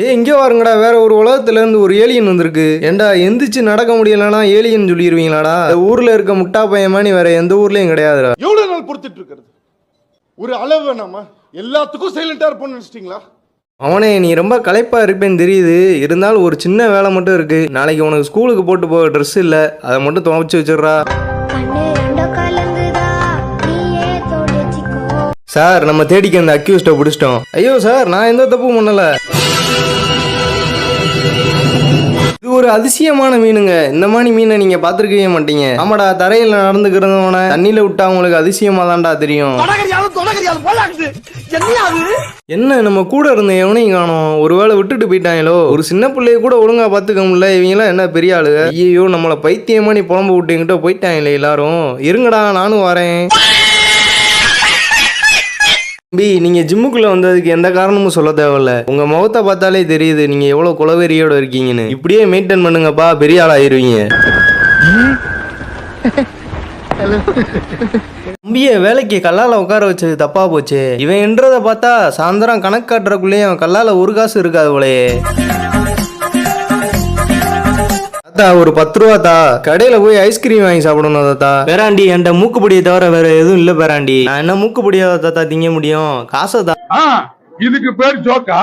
ஏ இங்கே வாருங்கடா. வேற ஒரு உலகத்துல இருந்து ஒரு ஏலியன் வந்திருக்கு. ஏண்டா எந்திரிச்சு நடக்க முடியலன்னா ஏலியன் சொல்லிடுவீங்களாடா இந்த ஊர்ல இருக்க முட்டா பையன் மாதிரி வேற எந்த ஊர்லயும் கிடையாதுடா. எவ்வளவு நாள் பொறுத்துட்டு இருக்கிறது ஒரு அளவு வேணாமா எல்லாத்துக்கும் சைலண்டா இருப்போம்னு நினைச்சிட்டீங்களா? அவனே நீ ரொம்ப களைப்பா இருப்பேன்னு தெரியுது. இருந்தாலும் ஒரு சின்ன வேலை மட்டும் இருக்கு. நாளைக்கு உனக்கு ஸ்கூலுக்கு போட்டு போக ட்ரெஸ் இல்ல. அதை மட்டும் துவைச்சு வச்சிடுறா. சார் நம்ம தேடிக்க அந்த அக்யூஸ்ட பிடிச்சிட்டோம். ஐயோ சார் நான் எந்த தப்பும் பண்ணல. இது ஒரு அதிசயமான மீனுங்க. இந்த மாதிரி மீனை நீங்க பாத்துருக்கவே மாட்டீங்க. ஆமாடா தரையில நடந்துக்கிறவன தண்ணியில விட்டா உங்களுக்கு அதிசயமா தான்டா தெரியும் என்ன நம்ம கூட இருந்த எவனையும் காணோம். ஒருவேளை விட்டுட்டு போயிட்டாங்களோ? ஒரு சின்ன பிள்ளைய கூட ஒழுங்கா பாத்துக்க முடியல. இவங்கெல்லாம் என்ன பெரிய ஆளு ஐயோ நம்மள பைத்தியமா நீ புலம்பு விட்டுங்கிட்ட போயிட்டாங்களே எல்லாரும். இருங்கடா நானும் வரேன். தம்பி நீங்க ஜிம்முக்குள்ள வந்ததுக்கு எந்த காரணமும் சொல்ல தேவையில்ல. உங்க முகத்தை பார்த்தாலே தெரியுது நீங்க எவ்வளவு குலவெறியோட இருக்கீங்கன்னு. இப்படியே மெயின்டைன் பண்ணுங்கப்பா பெரிய ஆளாயிருவீங்க. ஆயிருவீங்க தம்பிய வேலைக்கு கல்லால உட்கார வச்சது தப்பா போச்சு. இவன் என்றதை பார்த்தா சாயந்தரம் கணக்கு காட்டுறக்குள்ளேயும் அவன் கல்லால ஒரு காசு இருக்காது போலயே. தாத்தா ஒரு பத்து ரூபா தா. கடையில போய் ஐஸ்கிரீம் வாங்கி சாப்பிடணும் தாத்தா. பேராண்டி என்கிட்ட மூக்குப்பொடியை தவிர வேற எதுவும் இல்ல பேராண்டி. நான் என்ன மூக்குப்பொடியா தாத்தா திங்க முடியும்? காசை தா இதுக்கு பேர் ஜோக்கா?